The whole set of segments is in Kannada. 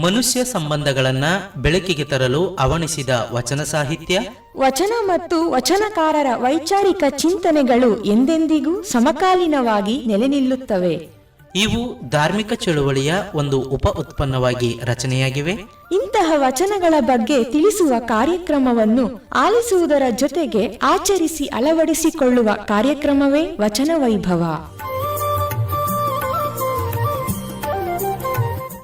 ಮನುಷ್ಯ ಸಂಬಂಧಗಳನ್ನ ಬೆಳಕಿಗೆ ತರಲು ಅವಣಿಸಿದ ವಚನ ಸಾಹಿತ್ಯ? ವಚನ ಮತ್ತು ವಚನಕಾರರ ವೈಚಾರಿಕ ಚಿಂತನೆಗಳು ಎಂದೆಂದಿಗೂ ಸಮಕಾಲೀನವಾಗಿ ನೆಲೆ ನಿಲ್ಲುತ್ತವೆ ಇವು ಧಾರ್ಮಿಕ ಚಳುವಳಿಯ ಒಂದು ಉಪ ಉತ್ಪನ್ನವಾಗಿ ರಚನೆಯಾಗಿವೆ. ಇಂತಹ ವಚನಗಳ ಬಗ್ಗೆ ತಿಳಿಸುವ ಕಾರ್ಯಕ್ರಮವನ್ನು ಆಲಿಸುವುದರ ಜೊತೆಗೆ ಆಚರಿಸಿ ಅಳವಡಿಸಿಕೊಳ್ಳುವ ಕಾರ್ಯಕ್ರಮವೇ ವಚನ ವೈಭವ.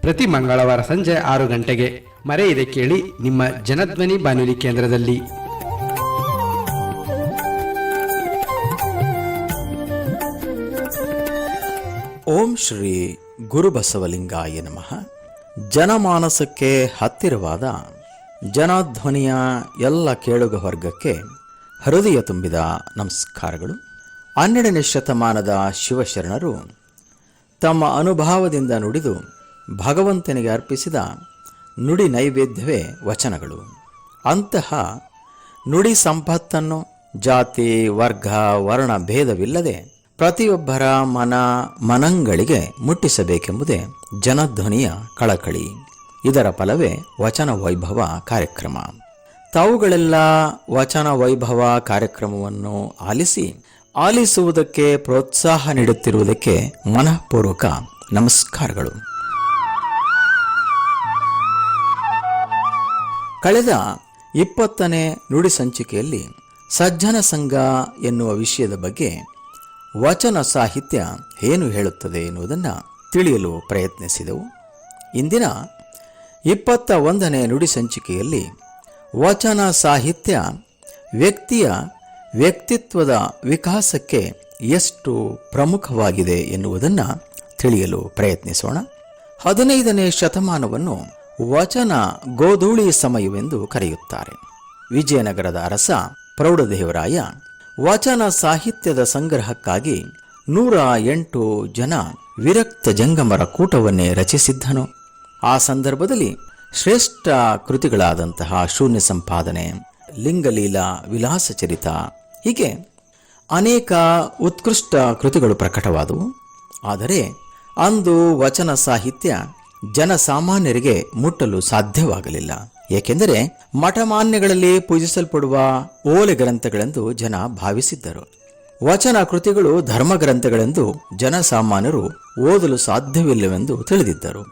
ಪ್ರತಿ ಮಂಗಳವಾರ ಸಂಜೆ ಆರು ಗಂಟೆಗೆ ಮರೆಯದೆ ಕೇಳಿ ನಿಮ್ಮ ಜನಧ್ವನಿ ಬಾನುಲಿ ಕೇಂದ್ರದಲ್ಲಿ. ಓಂ ಶ್ರೀ ಗುರುಬಸವಲಿಂಗಾಯ ನಮಃ. ಜನಮಾನಸಕ್ಕೆ ಹತ್ತಿರವಾದ ಜನಧ್ವನಿಯ ಎಲ್ಲ ಕೇಳುಗ ವರ್ಗಕ್ಕೆ ಹೃದಯ ತುಂಬಿದ ನಮಸ್ಕಾರಗಳು. ಹನ್ನೆರಡನೇ ಶತಮಾನದ ಶಿವಶರಣರು ತಮ್ಮ ಅನುಭವದಿಂದ ನುಡಿದು ಭಗವಂತನಿಗೆ ಅರ್ಪಿಸಿದ ನುಡಿ ನೈವೇದ್ಯವೇ ವಚನಗಳು. ಅಂತಹ ನುಡಿ ಸಂಪತ್ತನ್ನು ಜಾತಿ, ವರ್ಗ, ವರ್ಣ ಭೇದವಿಲ್ಲದೆ ಪ್ರತಿಯೊಬ್ಬರ ಮನ ಮನಂಗಳಿಗೆ ಮುಟ್ಟಿಸಬೇಕೆಂಬುದೇ ಜನಧ್ವನಿಯ ಕಳಕಳಿ. ಇದರ ಫಲವೇ ವಚನ ವೈಭವ ಕಾರ್ಯಕ್ರಮ. ತಾವುಗಳೆಲ್ಲ ವಚನ ವೈಭವ ಕಾರ್ಯಕ್ರಮವನ್ನು ಆಲಿಸಿ, ಆಲಿಸುವುದಕ್ಕೆ ಪ್ರೋತ್ಸಾಹ ನೀಡುತ್ತಿರುವುದಕ್ಕೆ ಮನಃಪೂರ್ವಕ ನಮಸ್ಕಾರಗಳು. ಕಳೆದ ಇಪ್ಪತ್ತನೇ ನುಡಿ ಸಂಚಿಕೆಯಲ್ಲಿ ಸಜ್ಜನ ಸಂಘ ಎನ್ನುವ ವಿಷಯದ ಬಗ್ಗೆ ವಚನ ಸಾಹಿತ್ಯ ಏನು ಹೇಳುತ್ತದೆ ಎನ್ನುವುದನ್ನು ತಿಳಿಯಲು ಪ್ರಯತ್ನಿಸಿದೆವು. ಇಂದಿನ ಇಪ್ಪತ್ತ ಒಂದನೇ ನುಡಿ ಸಂಚಿಕೆಯಲ್ಲಿ ವಚನ ಸಾಹಿತ್ಯ ವ್ಯಕ್ತಿಯ ವ್ಯಕ್ತಿತ್ವದ ವಿಕಾಸಕ್ಕೆ ಎಷ್ಟು ಪ್ರಮುಖವಾಗಿದೆ ಎನ್ನುವುದನ್ನು ತಿಳಿಯಲು ಪ್ರಯತ್ನಿಸೋಣ. ಹದಿನೈದನೇ ಶತಮಾನವನ್ನು ವಚನ ಗೋಧೂಳಿ ಸಮಯವೆಂದು ಕರೆಯುತ್ತಾರೆ. ವಿಜಯನಗರದ ಅರಸ ಪ್ರೌಢದೇವರಾಯ ವಚನ ಸಾಹಿತ್ಯದ ಸಂಗ್ರಹಕ್ಕಾಗಿ ನೂರ ಎಂಟು ಜನ ವಿರಕ್ತ ಜಂಗಮರ ಕೂಟವನ್ನೇ ರಚಿಸಿದ್ದನು. ಆ ಸಂದರ್ಭದಲ್ಲಿ ಶ್ರೇಷ್ಠ ಕೃತಿಗಳಾದಂತಹ ಶೂನ್ಯ ಸಂಪಾದನೆ, ಲಿಂಗಲೀಲಾ ವಿಲಾಸಚರಿತ ಹೀಗೆ ಅನೇಕ ಉತ್ಕೃಷ್ಟ ಕೃತಿಗಳು ಪ್ರಕಟವಾದವು. ಆದರೆ ಅಂದು ವಚನ ಸಾಹಿತ್ಯ ಜನಸಾಮಾನ್ಯರಿಗೆ ಮುಟ್ಟಲು ಸಾಧ್ಯವಾಗಲಿಲ್ಲ. ಏಕೆಂದರೆ ಮಠಮಾನ್ಯಗಳಲ್ಲಿ ಪೂಜಿಸಲ್ಪಡುವ ಓಲೆ ಗ್ರಂಥಗಳೆಂದು ಜನ ಭಾವಿಸಿದ್ದರು. ವಚನ ಕೃತಿಗಳು ಧರ್ಮ ಗ್ರಂಥಗಳೆಂದು ಜನಸಾಮಾನ್ಯರು ಓದಲು ಸಾಧ್ಯವಿಲ್ಲವೆಂದು ತಿಳಿದಿದ್ದರು.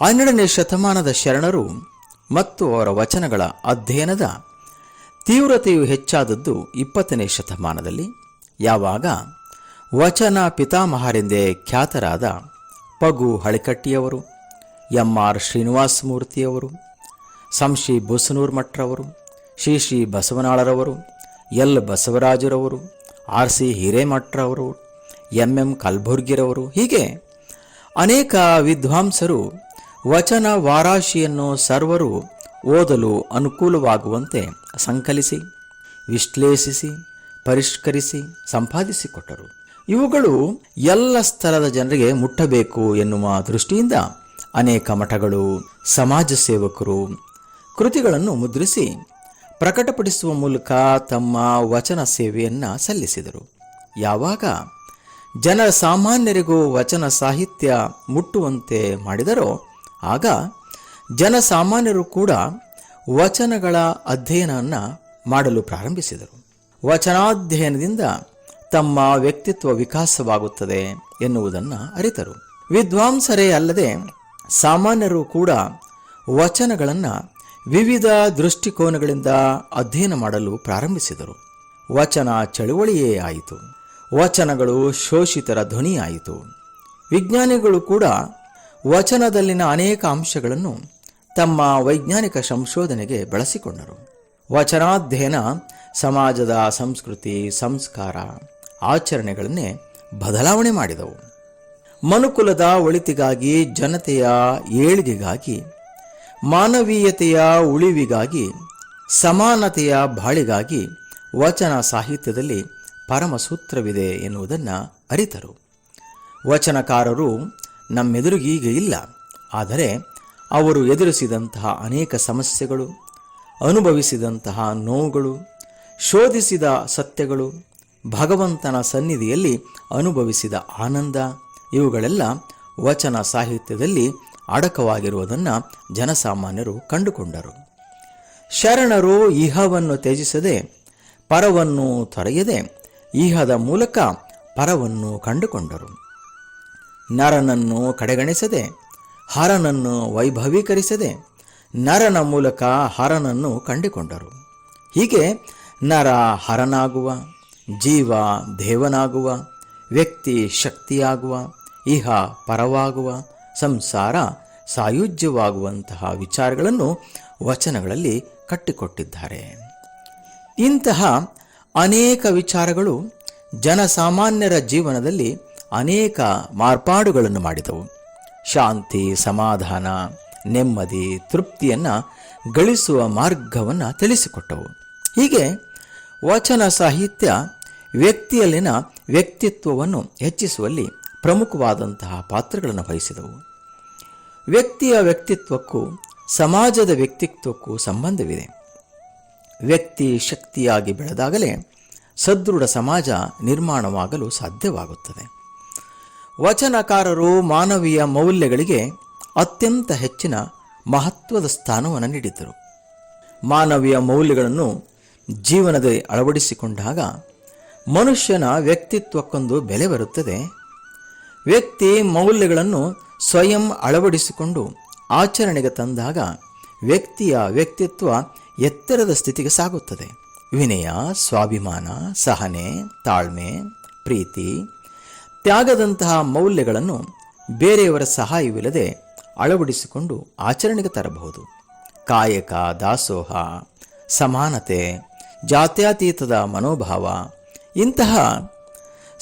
ಹನ್ನೆರಡನೇ ಶತಮಾನದ ಶರಣರು ಮತ್ತು ಅವರ ವಚನಗಳ ಅಧ್ಯಯನದ ತೀವ್ರತೆಯು ಹೆಚ್ಚಾದದ್ದು ಇಪ್ಪತ್ತನೇ ಶತಮಾನದಲ್ಲಿ. ಯಾವಾಗ ವಚನ ಪಿತಾಮಹರೆಂದೇ ಖ್ಯಾತರಾದ ಪಗು ಹಳಿಕಟ್ಟಿಯವರು ಎಂ ಆರ್ ಶ್ರೀನಿವಾಸ ಮೂರ್ತಿಯವರು ಸಂಶಿ ಬುಸನೂರ್ ಮಠ್ರವರು, ಶ್ರೀ ಶ್ರೀ ಬಸವನಾಳರವರು, ಎಲ್ ಬಸವರಾಜರವರು, ಆರ್ ಸಿ ಹಿರೇಮಠ್ರವರು ಎಂ ಎಂ ಕಲ್ಬುರ್ಗಿರವರು, ಹೀಗೆ ಅನೇಕ ವಿದ್ವಾಂಸರು ವಚನ ವಾರಾಶಿಯನ್ನು ಸರ್ವರು ಓದಲು ಅನುಕೂಲವಾಗುವಂತೆ ಸಂಕಲಿಸಿ, ವಿಶ್ಲೇಷಿಸಿ, ಪರಿಷ್ಕರಿಸಿ ಸಂಪಾದಿಸಿಕೊಟ್ಟರು. ಇವುಗಳು ಎಲ್ಲ ಸ್ತರದ ಜನರಿಗೆ ಮುಟ್ಟಬೇಕು ಎನ್ನುವ ದೃಷ್ಟಿಯಿಂದ ಅನೇಕ ಮಠಗಳು, ಸಮಾಜ ಸೇವಕರು ಕೃತಿಗಳನ್ನು ಮುದ್ರಿಸಿ ಪ್ರಕಟಪಡಿಸುವ ಮೂಲಕ ತಮ್ಮ ವಚನ ಸೇವೆಯನ್ನು ಸಲ್ಲಿಸಿದರು. ಯಾವಾಗ ಜನರ ಸಾಮಾನ್ಯರಿಗೂ ವಚನ ಸಾಹಿತ್ಯ ಮುಟ್ಟುವಂತೆ ಮಾಡಿದರೋ, ಆಗ ಜನಸಾಮಾನ್ಯರು ಕೂಡ ವಚನಗಳ ಅಧ್ಯಯನವನ್ನು ಮಾಡಲು ಪ್ರಾರಂಭಿಸಿದರು. ವಚನಾಧ್ಯಯನದಿಂದ ತಮ್ಮ ವ್ಯಕ್ತಿತ್ವ ವಿಕಾಸವಾಗುತ್ತದೆ ಎನ್ನುವುದನ್ನು ಅರಿತರು. ವಿದ್ವಾಂಸರೇ ಅಲ್ಲದೆ ಸಾಮಾನ್ಯರು ಕೂಡ ವಚನಗಳನ್ನು ವಿವಿಧ ದೃಷ್ಟಿಕೋನಗಳಿಂದ ಅಧ್ಯಯನ ಮಾಡಲು ಪ್ರಾರಂಭಿಸಿದರು. ವಚನ ಚಳುವಳಿಯೇ ಆಯಿತು. ವಚನಗಳು ಶೋಷಿತರ ಧ್ವನಿಯಾಯಿತು. ವಿಜ್ಞಾನಿಗಳು ಕೂಡ ವಚನದಲ್ಲಿನ ಅನೇಕ ಅಂಶಗಳನ್ನು ತಮ್ಮ ವೈಜ್ಞಾನಿಕ ಸಂಶೋಧನೆಗೆ ಬಳಸಿಕೊಂಡರು. ವಚನಾಧ್ಯಯನ ಸಮಾಜದ ಸಂಸ್ಕೃತಿ, ಸಂಸ್ಕಾರ, ಆಚರಣೆಗಳನ್ನೇ ಬದಲಾವಣೆ ಮಾಡಿದವು. ಮನುಕುಲದ ಒಳಿತಿಗಾಗಿ, ಜನತೆಯ ಏಳಿಗೆಗಾಗಿ, ಮಾನವೀಯತೆಯ ಉಳಿವಿಗಾಗಿ, ಸಮಾನತೆಯ ಬಾಳಿಗಾಗಿ ವಚನ ಸಾಹಿತ್ಯದಲ್ಲಿ ಪರಮಸೂತ್ರವಿದೆ ಎನ್ನುವುದನ್ನು ಅರಿತರು. ವಚನಕಾರರು ನಮ್ಮೆದುರಿಗೀಗ ಇಲ್ಲ, ಆದರೆ ಅವರು ಎದುರಿಸಿದಂತಹ ಅನೇಕ ಸಮಸ್ಯೆಗಳು, ಅನುಭವಿಸಿದಂತಹ ನೋವುಗಳು, ಶೋಧಿಸಿದ ಸತ್ಯಗಳು, ಭಗವಂತನ ಸನ್ನಿಧಿಯಲ್ಲಿ ಅನುಭವಿಸಿದ ಆನಂದ ಇವುಗಳೆಲ್ಲ ವಚನ ಸಾಹಿತ್ಯದಲ್ಲಿ ಅಡಕವಾಗಿರುವುದನ್ನು ಜನಸಾಮಾನ್ಯರು ಕಂಡುಕೊಂಡರು. ಶರಣರು ಇಹವನ್ನು ತ್ಯಜಿಸದೆ ಪರವನ್ನು ತೊರೆಯದೆ ಇಹದ ಮೂಲಕ ಪರವನ್ನು ಕಂಡುಕೊಂಡರು. ನರನನ್ನು ಕಡೆಗಣಿಸದೆ ಹರನನ್ನು ವೈಭವೀಕರಿಸದೆ ನರನ ಮೂಲಕ ಹರನನ್ನು ಕಂಡುಕೊಂಡರು. ಹೀಗೆ ನರ ಹರನಾಗುವ, ಜೀವ ದೇವನಾಗುವ, ವ್ಯಕ್ತಿ ಶಕ್ತಿಯಾಗುವ ಇಹ ಪರವಾಗುವ ಸಂಸಾರ ಸಾಯುಜ್ಯವಾಗುವಂತಹ ವಿಚಾರಗಳನ್ನು ವಚನಗಳಲ್ಲಿ ಕಟ್ಟಿಕೊಟ್ಟಿದ್ದಾರೆ. ಇಂತಹ ಅನೇಕ ವಿಚಾರಗಳು ಜನಸಾಮಾನ್ಯರ ಜೀವನದಲ್ಲಿ ಅನೇಕ ಮಾರ್ಪಾಡುಗಳನ್ನು ಮಾಡಿದವು. ಶಾಂತಿ, ಸಮಾಧಾನ, ನೆಮ್ಮದಿ, ತೃಪ್ತಿಯನ್ನು ಗಳಿಸುವ ಮಾರ್ಗವನ್ನು ತಿಳಿಸಿಕೊಟ್ಟವು. ಹೀಗೆ ವಚನ ಸಾಹಿತ್ಯ ವ್ಯಕ್ತಿಯಲ್ಲಿನ ವ್ಯಕ್ತಿತ್ವವನ್ನು ಹೆಚ್ಚಿಸುವಲ್ಲಿ ಪ್ರಮುಖವಾದಂತಹ ಪಾತ್ರಗಳನ್ನು ವಹಿಸಿದವು. ವ್ಯಕ್ತಿಯ ವ್ಯಕ್ತಿತ್ವಕ್ಕೂ ಸಮಾಜದ ವ್ಯಕ್ತಿತ್ವಕ್ಕೂ ಸಂಬಂಧವಿದೆ. ವ್ಯಕ್ತಿ ಶಕ್ತಿಯಾಗಿ ಬೆಳೆದಾಗಲೇ ಸದೃಢ ಸಮಾಜ ನಿರ್ಮಾಣವಾಗಲು ಸಾಧ್ಯವಾಗುತ್ತದೆ. ವಚನಕಾರರು ಮಾನವೀಯ ಮೌಲ್ಯಗಳಿಗೆ ಅತ್ಯಂತ ಹೆಚ್ಚಿನ ಮಹತ್ವದ ಸ್ಥಾನವನ್ನು ನೀಡಿದ್ದರು. ಮಾನವೀಯ ಮೌಲ್ಯಗಳನ್ನು ಜೀವನದಲ್ಲಿ ಅಳವಡಿಸಿಕೊಂಡಾಗ ಮನುಷ್ಯನ ವ್ಯಕ್ತಿತ್ವಕ್ಕೊಂದು ಬೆಲೆ ಬರುತ್ತದೆ. ವ್ಯಕ್ತಿ ಮೌಲ್ಯಗಳನ್ನು ಸ್ವಯಂ ಅಳವಡಿಸಿಕೊಂಡು ಆಚರಣೆಗೆ ತಂದಾಗ ವ್ಯಕ್ತಿಯ ವ್ಯಕ್ತಿತ್ವ ಎತ್ತರದ ಸ್ಥಿತಿಗೆ ಸಾಗುತ್ತದೆ. ವಿನಯ, ಸ್ವಾಭಿಮಾನ, ಸಹನೆ, ತಾಳ್ಮೆ, ಪ್ರೀತಿ ತ್ಯಾಗದಂತಹ ಮೌಲ್ಯಗಳನ್ನು ಬೇರೆಯವರ ಸಹಾಯವಿಲ್ಲದೆ ಅಳವಡಿಸಿಕೊಂಡು ಆಚರಣೆಗೆ ತರಬಹುದು. ಕಾಯಕ, ದಾಸೋಹ, ಸಮಾನತೆ, ಜಾತ್ಯಾತೀತದ ಮನೋಭಾವ ಇಂತಹ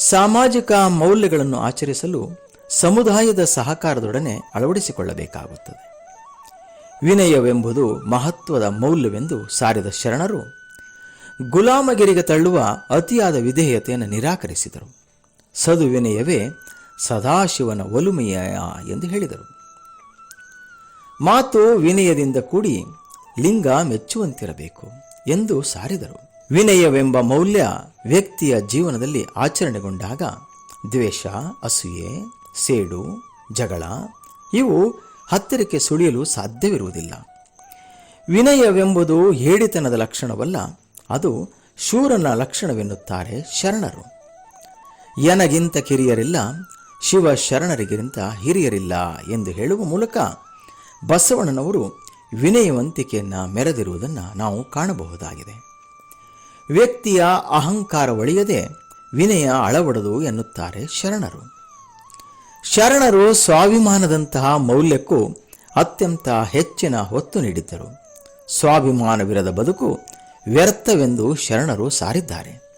ಸಾಮಾಜಿಕ ಮೌಲ್ಯಗಳನ್ನು ಆಚರಿಸಲು ಸಮುದಾಯದ ಸಹಕಾರದೊಡನೆ ಅಳವಡಿಸಿಕೊಳ್ಳಬೇಕಾಗುತ್ತದೆ. ವಿನಯವೆಂಬುದು ಮಹತ್ವದ ಮೌಲ್ಯವೆಂದು ಸಾರಿದ ಶರಣರು ಗುಲಾಮಗಿರಿಗೆ ತಳ್ಳುವ ಅತಿಯಾದ ವಿಧೇಯತೆಯನ್ನು ನಿರಾಕರಿಸಿದರು. ಸದುವಿನಯವೇ ಸದಾಶಿವನ ಒಲುಮೆಯ ಎಂದು ಹೇಳಿದರು. ಮಾತು ವಿನಯದಿಂದ ಕೂಡಿ ಲಿಂಗ ಮೆಚ್ಚುವಂತಿರಬೇಕು ಎಂದು ಸಾರಿದರು. ವಿನಯವೆಂಬ ಮೌಲ್ಯ ವ್ಯಕ್ತಿಯ ಜೀವನದಲ್ಲಿ ಆಚರಣೆಗೊಂಡಾಗ ದ್ವೇಷ, ಅಸೂಯೆ, ಸೇಡು, ಜಗಳ, ಇವು ಹತ್ತಿರಕ್ಕೆ ಸುಳಿಯಲು ಸಾಧ್ಯವಿರುವುದಿಲ್ಲ. ವಿನಯವೆಂಬುದು ಹೇಡಿತನದ ಲಕ್ಷಣವಲ್ಲ, ಅದು ಶೂರನ ಲಕ್ಷಣವೆನ್ನುತ್ತಾರೆ ಶರಣರು. ಎನಗಿಂತ ಕಿರಿಯರಿಲ್ಲ, ಶಿವ ಶರಣರಿಗಿಂತ ಹಿರಿಯರಿಲ್ಲ ಎಂದು ಹೇಳುವ ಮೂಲಕ ಬಸವಣ್ಣನವರು ವಿನಯವಂತಿಕೆಯನ್ನು ಮೆರೆದಿರುವುದನ್ನು ನಾವು ಕಾಣಬಹುದಾಗಿದೆ. ವ್ಯಕ್ತಿಯ ಅಹಂಕಾರ ಒಳಿಯದೆ ವಿನಯ ಅಳವಡದು ಎನ್ನುತ್ತಾರೆ ಶರಣರು. ಶರಣರು ಸ್ವಾಭಿಮಾನದಂತಹ ಮೌಲ್ಯಕ್ಕೂ ಅತ್ಯಂತ ಹೆಚ್ಚಿನ ಒತ್ತು ನೀಡಿದ್ದರು. ಸ್ವಾಭಿಮಾನವಿರದ ಬದುಕು ವ್ಯರ್ಥವೆಂದು ಶರಣರು ಸಾರಿದ್ದಾರೆ.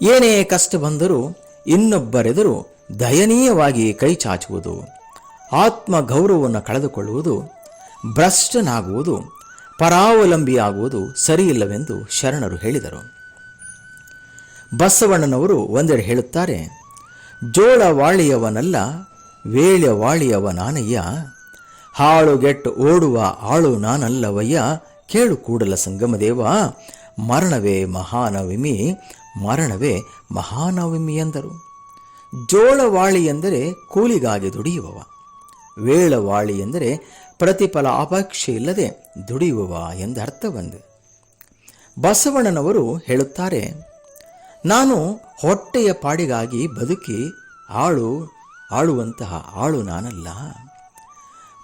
ಏನೇ ಕಷ್ಟ ಬಂದರೂ ಇನ್ನೊಬ್ಬರೆದುರು ದಯನೀಯವಾಗಿ ಕೈ ಚಾಚುವುದು ಆತ್ಮ ಗೌರವವನ್ನು ಕಳೆದುಕೊಳ್ಳುವುದು, ಭ್ರಷ್ಟನಾಗುವುದು ಪರಾವಲಂಬಿಯಾಗುವುದು ಸರಿಯಿಲ್ಲವೆಂದು ಶರಣರು ಹೇಳಿದರು. ಬಸವಣ್ಣನವರು ಒಂದೆಡೆ ಹೇಳುತ್ತಾರೆ, ಜೋಳವಾಳಿಯವನಲ್ಲ ವೇಳೆವಾಳಿಯವ ನಾನಯ್ಯ ಹಾಳುಗೆಟ್ಟು ಓಡುವ ಆಳು ನಾನಲ್ಲವಯ್ಯ. ಕೇಳು ಕೂಡಲ ಸಂಗಮದೇವ, ಮರಣವೇ ಮಹಾನವಮಿ ಮರಣವೇ ಮಹಾನವಮಿ ಎಂದರು. ಜೋಳವಾಳಿ ಎಂದರೆ ಕೂಲಿಗಾಗಿ ದುಡಿಯುವವ. ವೇಳವಾಳಿ ಎಂದರೆ ಪ್ರತಿಫಲ ಅಪೇಕ್ಷೆ ಇಲ್ಲದೆ ದುಡಿಯುವವ ಎಂದರ್ಥ ಬಂದೆ ಬಸವಣ್ಣನವರು ಹೇಳುತ್ತಾರೆ, ನಾನು ಹೊಟ್ಟೆಯ ಪಾಡಿಗಾಗಿ ಬದುಕಿ ಆಳು, ಆಳುವಂತಹ ಆಳು ನಾನಲ್ಲ.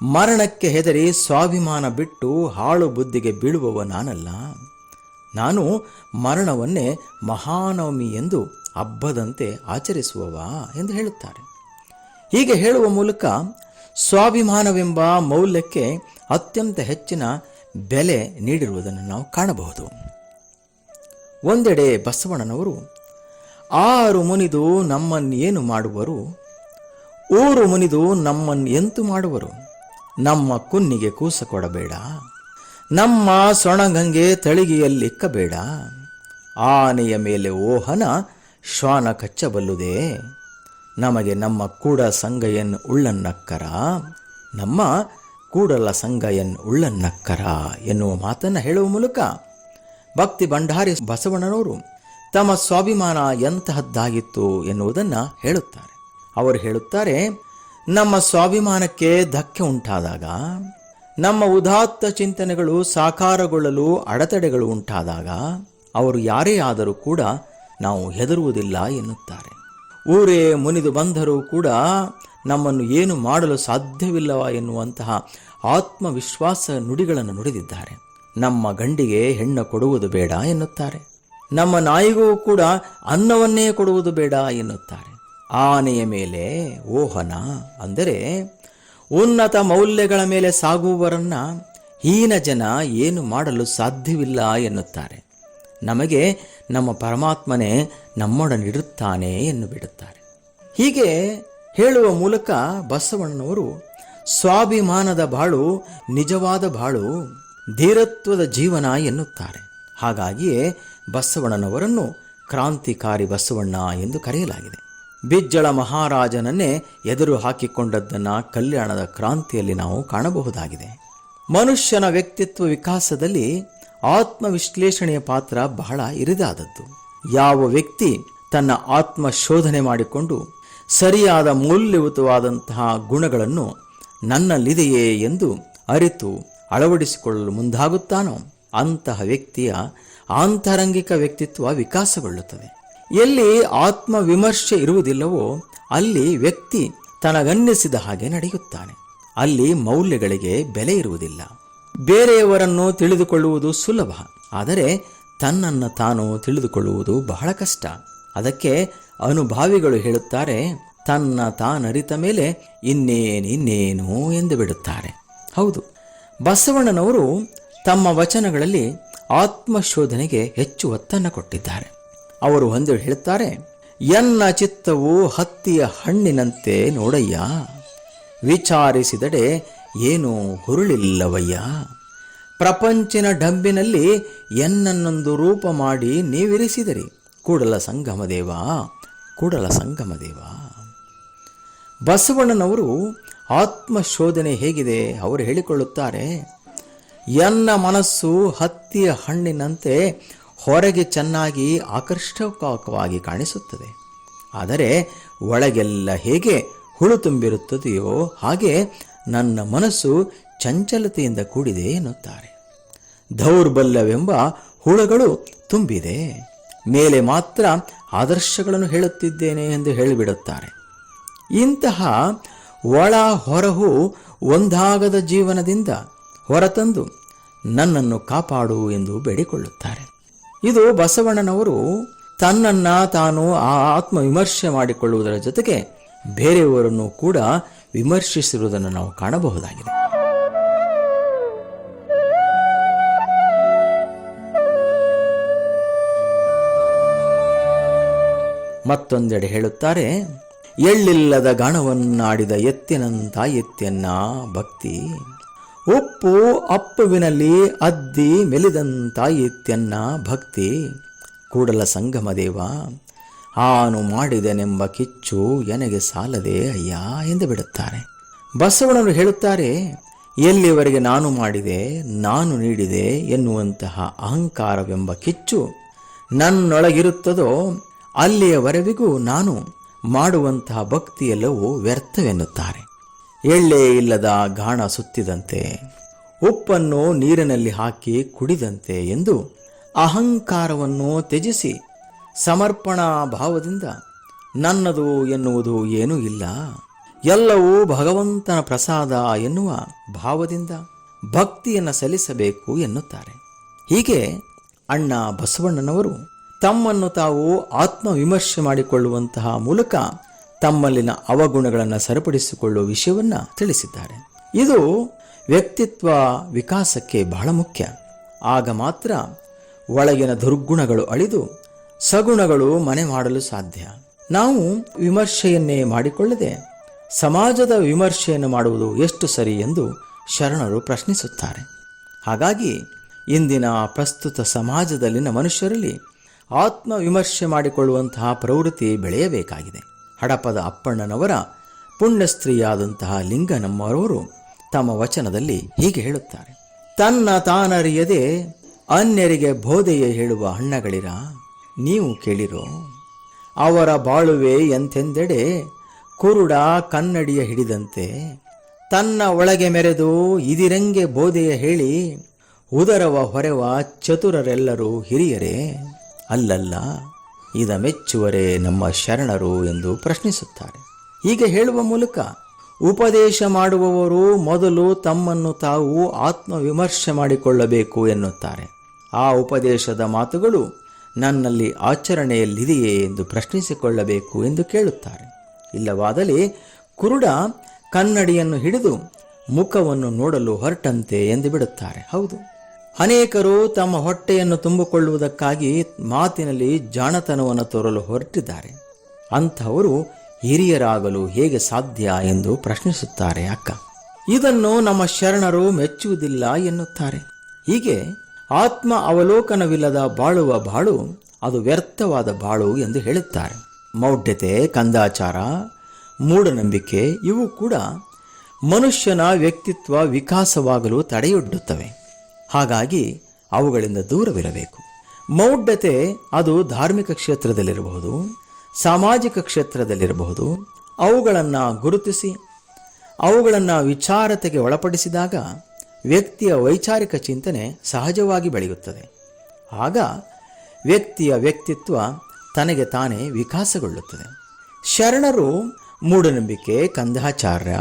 ಮರಣಕ್ಕೆ ಹೆದರಿ ಸ್ವಾಭಿಮಾನ ಬಿಟ್ಟು ಹಾಳು ಬುದ್ಧಿಗೆ ಬೀಳುವವ ನಾನಲ್ಲ. ನಾನು ಮರಣವನ್ನೇ ಮಹಾನವಮಿ ಎಂದು ಹಬ್ಬದಂತೆ ಆಚರಿಸುವವ ಎಂದು ಹೇಳುತ್ತಾರೆ. ಹೀಗೆ ಹೇಳುವ ಮೂಲಕ ಸ್ವಾಭಿಮಾನವೆಂಬ ಮೌಲ್ಯಕ್ಕೆ ಅತ್ಯಂತ ಹೆಚ್ಚಿನ ಬೆಲೆ ನೀಡಿರುವುದನ್ನು ನಾವು ಕಾಣಬಹುದು. ಒಂದೆಡೆ ಬಸವಣ್ಣನವರು, ಆರು ಮುನಿದು ನಮ್ಮನ್ನೇನು ಮಾಡುವರು? ಊರು ಮುನಿದು ನಮ್ಮನ್ನು ಎಂತು ಮಾಡುವರು? ನಮ್ಮ ಕುನ್ನಿಗೆ ಕೂಸ ಕೊಡಬೇಡ. ನಮ್ಮ ಸೊಣಗಂಗೆ ತಳಿಗೆಯಲ್ಲಿಕ್ಕಬೇಡ ಆನೆಯ ಮೇಲೆ ಓಹನ ಶ್ವಾನ ಕಚ್ಚಬಲ್ಲುದೇ. ನಮಗೆ ನಮ್ಮ ಕೂಡ ಸಂಗಯನ್ ಉಳ್ಳನ್ನಕ್ಕರ ನಮ್ಮ ಕೂಡಲ ಸಂಗಯನ್ ಉಳ್ಳನ್ನಕ್ಕರ ಎನ್ನುವ ಮಾತನ್ನು ಹೇಳುವ ಮೂಲಕ ಭಕ್ತಿ ಭಂಡಾರಿ ಬಸವಣ್ಣನವರು ತಮ್ಮ ಸ್ವಾಭಿಮಾನ ಎಂತಹದ್ದಾಗಿತ್ತು ಎನ್ನುವುದನ್ನು ಹೇಳುತ್ತಾರೆ. ಅವರು ಹೇಳುತ್ತಾರೆ, ನಮ್ಮ ಸ್ವಾಭಿಮಾನಕ್ಕೆ ಧಕ್ಕೆ ಉಂಟಾದಾಗ, ನಮ್ಮ ಉದಾತ್ತ ಚಿಂತನೆಗಳು ಸಾಕಾರಗೊಳ್ಳಲು ಅಡೆತಡೆಗಳು ಉಂಟಾದಾಗ, ಅವರು ಯಾರೇ ಆದರೂ ಕೂಡ ನಾವು ಹೆದರುವುದಿಲ್ಲ ಎನ್ನುತ್ತಾರೆ. ಊರೇ ಮುನಿದು ಬಂದರೂ ಕೂಡ ನಮ್ಮನ್ನು ಏನು ಮಾಡಲು ಸಾಧ್ಯವಿಲ್ಲವ ಎನ್ನುವಂತಹ ಆತ್ಮವಿಶ್ವಾಸ ನುಡಿಗಳನ್ನು ನುಡಿದಿದ್ದಾರೆ. ನಮ್ಮ ಗಂಡಿಗೆ ಹೆಣ್ಣು ಕೊಡುವುದು ಬೇಡ ಎನ್ನುತ್ತಾರೆ. ನಮ್ಮ ನಾಯಿಗೂ ಕೂಡ ಅನ್ನವನ್ನೇ ಕೊಡುವುದು ಬೇಡ ಎನ್ನುತ್ತಾರೆ. ಆನೆಯ ಮೇಲೆ ಓಹನ ಅಂದರೆ ಉನ್ನತ ಮೌಲ್ಯಗಳ ಮೇಲೆ ಸಾಗುವವರನ್ನ ಹೀನ ಜನ ಏನು ಮಾಡಲು ಸಾಧ್ಯವಿಲ್ಲ ಎನ್ನುತ್ತಾರೆ. ನಮಗೆ ನಮ್ಮ ಪರಮಾತ್ಮನೇ ನಮ್ಮೊಡನಿರುತ್ತಾನೆ ಎಂದು ಬಿಡುತ್ತಾರೆ. ಹೀಗೆ ಹೇಳುವ ಮೂಲಕ ಬಸವಣ್ಣನವರು ಸ್ವಾಭಿಮಾನದ ಬಾಳು, ನಿಜವಾದ ಬಾಳು, ಧೀರತ್ವದ ಜೀವನ ಎನ್ನುತ್ತಾರೆ. ಹಾಗಾಗಿಯೇ ಬಸವಣ್ಣನವರನ್ನು ಕ್ರಾಂತಿಕಾರಿ ಬಸವಣ್ಣ ಎಂದು ಕರೆಯಲಾಗಿದೆ. ಬಿಜ್ಜಳ ಮಹಾರಾಜನನ್ನೇ ಎದುರು ಹಾಕಿಕೊಂಡದ್ದನ್ನು ಕಲ್ಯಾಣದ ಕ್ರಾಂತಿಯಲ್ಲಿ ನಾವು ಕಾಣಬಹುದಾಗಿದೆ. ಮನುಷ್ಯನ ವ್ಯಕ್ತಿತ್ವ ವಿಕಾಸದಲ್ಲಿ ಆತ್ಮವಿಶ್ಲೇಷಣೆಯ ಪಾತ್ರ ಬಹಳ ಇರಿದಾದದ್ದು. ಯಾವ ವ್ಯಕ್ತಿ ತನ್ನ ಆತ್ಮ ಶೋಧನೆ ಮಾಡಿಕೊಂಡು ಸರಿಯಾದ ಮೌಲ್ಯಯುತವಾದಂತಹ ಗುಣಗಳನ್ನು ನನ್ನಲ್ಲಿದೆಯೇ ಎಂದು ಅರಿತು ಅಳವಡಿಸಿಕೊಳ್ಳಲು ಮುಂದಾಗುತ್ತಾನೋ ಅಂತಹ ವ್ಯಕ್ತಿಯ ಆಂತರಂಗಿಕ ವ್ಯಕ್ತಿತ್ವ ವಿಕಾಸಗೊಳ್ಳುತ್ತದೆ. ಎಲ್ಲಿ ಆತ್ಮ ವಿಮರ್ಶೆ ಇರುವುದಿಲ್ಲವೋ ಅಲ್ಲಿ ವ್ಯಕ್ತಿ ತನಗನ್ನಿಸಿದ ಹಾಗೆ ನಡೆಯುತ್ತಾನೆ. ಅಲ್ಲಿ ಮೌಲ್ಯಗಳಿಗೆ ಬೆಲೆ ಇರುವುದಿಲ್ಲ. ಬೇರೆಯವರನ್ನು ತಿಳಿದುಕೊಳ್ಳುವುದು ಸುಲಭ. ಆದರೆ ತನ್ನನ್ನು ತಾನು ತಿಳಿದುಕೊಳ್ಳುವುದು ಬಹಳ ಕಷ್ಟ. ಅದಕ್ಕೆ ಅನುಭಾವಿಗಳು ಹೇಳುತ್ತಾರೆ, ತನ್ನ ತಾನರಿತ ಮೇಲೆ ಇನ್ನೇನಿನ್ನೇನು ಇನ್ನೇನು ಎಂದು ಬಿಡುತ್ತಾರೆ. ಹೌದು, ಬಸವಣ್ಣನವರು ತಮ್ಮ ವಚನಗಳಲ್ಲಿ ಆತ್ಮಶೋಧನೆಗೆ ಹೆಚ್ಚು ಒತ್ತನ್ನು ಕೊಟ್ಟಿದ್ದಾರೆ. ಅವರು ಒಂದು ಹೇಳುತ್ತಾರೆ, ಎನ್ನ ಚಿತ್ತವು ಹತ್ತಿಯ ಹಣ್ಣಿನಂತೆ ನೋಡಯ್ಯ, ವಿಚಾರಿಸಿದಡೆ ಏನೂ ಹುರುಳಿಲ್ಲವಯ್ಯ. ಪ್ರಪಂಚಿನ ಡಂಬಿನಲ್ಲಿ ಎನ್ನನ್ನೊಂದು ರೂಪ ಮಾಡಿ ನೀವಿರಿಸಿದಿರಿ. ಕೂಡಲ ಸಂಗಮದೇವ ಕೂಡಲ ಸಂಗಮದೇವ ಬಸವಣ್ಣನವರು ಆತ್ಮಶೋಧನೆ ಹೇಗಿದೆ ಅವರು ಹೇಳಿಕೊಳ್ಳುತ್ತಾರೆ. ಎನ್ನ ಮನಸ್ಸು ಹತ್ತಿಯ ಹಣ್ಣಿನಂತೆ ಹೊರಗೆ ಚೆನ್ನಾಗಿ ಆಕರ್ಷಕವಾಗಿ ಕಾಣಿಸುತ್ತದೆ. ಆದರೆ ಒಳಗೆಲ್ಲ ಹೇಗೆ ಹುಳು ತುಂಬಿರುತ್ತದೆಯೋ ಹಾಗೆ ನನ್ನ ಮನಸ್ಸು ಚಂಚಲತೆಯಿಂದ ಕೂಡಿದೆ ಎನ್ನುತ್ತಾರೆ. ದೌರ್ಬಲ್ಯವೆಂಬ ಹುಳುಗಳು ತುಂಬಿದೆ. ಮೇಲೆ ಮಾತ್ರ ಆದರ್ಶಗಳನ್ನು ಹೇಳುತ್ತಿದ್ದೇನೆ ಎಂದು ಹೇಳಿಬಿಡುತ್ತಾರೆ. ಇಂತಹ ಒಳ ಹೊರಹು ಒಂದಾಗದ ಜೀವನದಿಂದ ಹೊರತಂದು ನನ್ನನ್ನು ಕಾಪಾಡು ಎಂದು ಬೇಡಿಕೊಳ್ಳುತ್ತಾರೆ. ಇದು ಬಸವಣ್ಣನವರು ತನ್ನನ್ನ ತಾನು ಆ ಆತ್ಮ ವಿಮರ್ಶೆ ಮಾಡಿಕೊಳ್ಳುವುದರ ಜೊತೆಗೆ ಬೇರೆಯವರನ್ನು ಕೂಡ ವಿಮರ್ಶಿಸಿರುವುದನ್ನು ನಾವು ಕಾಣಬಹುದಾಗಿದೆ. ಮತ್ತೊಂದೆಡೆ ಹೇಳುತ್ತಾರೆ, ಎಳ್ಳಿಲ್ಲದ ಗಾಣವನ್ನಾಡಿದ ಎತ್ತಿನಂತ ಎತ್ತಿನ ಭಕ್ತಿ. ಉಪ್ಪು ಅಪ್ಪುವಿನಲ್ಲಿ ಅದ್ದಿ ಮೆಲಿದಂತ ಎತ್ತೆನ್ನ ಭಕ್ತಿ. ಕೂಡಲ ಸಂಗಮ ದೇವ ಆನು ಮಾಡಿದೆನೆಂಬ ಕಿಚ್ಚು ಎನಗೆ ಸಾಲದೆ ಅಯ್ಯ ಎಂದು ಬಿಡುತ್ತಾರೆ. ಬಸವಣ್ಣರು ಹೇಳುತ್ತಾರೆ, ಎಲ್ಲಿವರೆಗೆ ನಾನು ಮಾಡಿದೆ, ನಾನು ನೀಡಿದೆ ಎನ್ನುವಂತಹ ಅಹಂಕಾರವೆಂಬ ಕಿಚ್ಚು ನನ್ನೊಳಗಿರುತ್ತದೋ ಅಲ್ಲಿಯವರೆವಿಗೂ ನಾನು ಮಾಡುವಂತಹ ಭಕ್ತಿಯೆಲ್ಲವೂ ವ್ಯರ್ಥವೆನ್ನುತ್ತಾರೆ. ಎಳ್ಳೆ ಇಲ್ಲದ ಗಾಣ ಸುತ್ತಿದಂತೆ, ಉಪ್ಪನ್ನು ನೀರಿನಲ್ಲಿ ಹಾಕಿ ಕುಡಿದಂತೆ ಎಂದು ಅಹಂಕಾರವನ್ನು ತ್ಯಜಿಸಿ ಸಮರ್ಪಣಾ ಭಾವದಿಂದ ನನ್ನದು ಎನ್ನುವುದು ಏನೂ ಇಲ್ಲ. ಎಲ್ಲವೂ ಭಗವಂತನ ಪ್ರಸಾದ ಎನ್ನುವ ಭಾವದಿಂದ ಭಕ್ತಿಯನ್ನು ಸಲ್ಲಿಸಬೇಕು ಎನ್ನುತ್ತಾರೆ. ಹೀಗೆ ಅಣ್ಣ ಬಸವಣ್ಣನವರು ತಮ್ಮನ್ನು ತಾವು ಆತ್ಮವಿಮರ್ಶೆ ಮಾಡಿಕೊಳ್ಳುವಂತಹ ಮೂಲಕ ತಮ್ಮಲ್ಲಿನ ಅವಗುಣಗಳನ್ನು ಸರಿಪಡಿಸಿಕೊಳ್ಳುವ ವಿಷಯವನ್ನು ತಿಳಿಸಿದ್ದಾರೆ. ಇದು ವ್ಯಕ್ತಿತ್ವ ವಿಕಾಸಕ್ಕೆ ಬಹಳ ಮುಖ್ಯ. ಆಗ ಮಾತ್ರ ಒಳಗಿನ ದುರ್ಗುಣಗಳು ಅಳಿದು ಸಗುಣಗಳು ಮನೆ ಮಾಡಲು ಸಾಧ್ಯ. ನಾವು ವಿಮರ್ಶೆಯನ್ನೇ ಮಾಡಿಕೊಳ್ಳದೆ ಸಮಾಜದ ವಿಮರ್ಶೆಯನ್ನು ಮಾಡುವುದು ಎಷ್ಟು ಸರಿ ಎಂದು ಶರಣರು ಪ್ರಶ್ನಿಸುತ್ತಾರೆ. ಹಾಗಾಗಿ ಇಂದಿನ ಪ್ರಸ್ತುತ ಸಮಾಜದಲ್ಲಿನ ಮನುಷ್ಯರಲ್ಲಿ ಆತ್ಮವಿಮರ್ಶೆ ಮಾಡಿಕೊಳ್ಳುವಂತಹ ಪ್ರವೃತ್ತಿ ಬೆಳೆಯಬೇಕಾಗಿದೆ. ಹಡಪದ ಅಪ್ಪಣ್ಣನವರ ಪುಣ್ಯಸ್ತ್ರೀಯಾದಂತಹ ಲಿಂಗನಮ್ಮರವರು ತಮ್ಮ ವಚನದಲ್ಲಿ ಹೀಗೆ ಹೇಳುತ್ತಾರೆ. ತನ್ನ ತಾನರಿಯದೆ ಅನ್ಯರಿಗೆ ಬೋಧೆಯ ಹೇಳುವ ಹಣ್ಣಗಳಿರ ನೀವು ಕೇಳಿರೋ, ಅವರ ಬಾಳುವೆ ಎಂತೆಂದೆಡೆ ಕುರುಡ ಕನ್ನಡಿಯ ಹಿಡಿದಂತೆ ತನ್ನ ಒಳಗೆ ಮೆರೆದು ಇದಿರಂಗೆ ಬೋಧೆಯ ಹೇಳಿ ಉದರವ ಹೊರೆವ ಚತುರರೆಲ್ಲರೂ ಹಿರಿಯರೇ ಅಲ್ಲಲ್ಲ, ಇದ ಮೆಚ್ಚುವರೇ ನಮ್ಮ ಶರಣರು ಎಂದು ಪ್ರಶ್ನಿಸುತ್ತಾರೆ. ಹೀಗೆ ಹೇಳುವ ಮೂಲಕ, ಉಪದೇಶ ಮಾಡುವವರು ಮೊದಲು ತಮ್ಮನ್ನು ತಾವು ಆತ್ಮವಿಮರ್ಶೆ ಮಾಡಿಕೊಳ್ಳಬೇಕು ಎನ್ನುತ್ತಾರೆ. ಆ ಉಪದೇಶದ ಮಾತುಗಳು ನನ್ನಲ್ಲಿ ಆಚರಣೆಯಲ್ಲಿದೆಯೇ ಎಂದು ಪ್ರಶ್ನಿಸಿಕೊಳ್ಳಬೇಕು ಎಂದು ಕೇಳುತ್ತಾರೆ. ಇಲ್ಲವಾದಲ್ಲಿ ಕುರುಡ ಕನ್ನಡಿಯನ್ನು ಹಿಡಿದು ಮುಖವನ್ನು ನೋಡಲು ಹೊರಟಂತೆ ಎಂದು ಬಿಡುತ್ತಾರೆ. ಹೌದು. ಅನೇಕರು ತಮ್ಮ ಹೊಟ್ಟೆಯನ್ನು ತುಂಬಿಕೊಳ್ಳುವುದಕ್ಕಾಗಿ ಮಾತಿನಲ್ಲಿ ಜಾಣತನವನ್ನು ತೋರಲು ಹೊರಟಿದ್ದಾರೆ. ಅಂಥವರು ಹಿರಿಯರಾಗಲು ಹೇಗೆ ಸಾಧ್ಯ ಎಂದು ಪ್ರಶ್ನಿಸುತ್ತಾರೆ ಅಕ್ಕ. ಇದನ್ನು ನಮ್ಮ ಶರಣರು ಮೆಚ್ಚುವುದಿಲ್ಲ ಎನ್ನುತ್ತಾರೆ. ಹೀಗೆ ಆತ್ಮ ಅವಲೋಕನವಿಲ್ಲದ ಬಾಳುವ ಬಾಳು ಅದು ವ್ಯರ್ಥವಾದ ಬಾಳು ಎಂದು ಹೇಳುತ್ತಾರೆ. ಮೌಢ್ಯತೆ, ಕಂದಾಚಾರ, ಮೂಢನಂಬಿಕೆ ಇವು ಕೂಡ ಮನುಷ್ಯನ ವ್ಯಕ್ತಿತ್ವ ವಿಕಾಸವಾಗಲು ತಡೆಯೊಡ್ಡುತ್ತವೆ. ಹಾಗಾಗಿ ಅವುಗಳಿಂದ ದೂರವಿರಬೇಕು. ಮೌಢ್ಯತೆ ಅದು ಧಾರ್ಮಿಕ ಕ್ಷೇತ್ರದಲ್ಲಿರಬಹುದು, ಸಾಮಾಜಿಕ ಕ್ಷೇತ್ರದಲ್ಲಿರಬಹುದು. ಅವುಗಳನ್ನು ಗುರುತಿಸಿ, ಅವುಗಳನ್ನು ವಿಚಾರತೆಗೆ ಒಳಪಡಿಸಿದಾಗ ವ್ಯಕ್ತಿಯ ವೈಚಾರಿಕ ಚಿಂತನೆ ಸಹಜವಾಗಿ ಬೆಳೆಯುತ್ತದೆ. ಆಗ ವ್ಯಕ್ತಿಯ ವ್ಯಕ್ತಿತ್ವ ತನಗೆ ತಾನೇ ವಿಕಾಸಗೊಳ್ಳುತ್ತದೆ. ಶರಣರು ಮೂಢನಂಬಿಕೆ, ಕಂದಾಚಾರ್ಯ,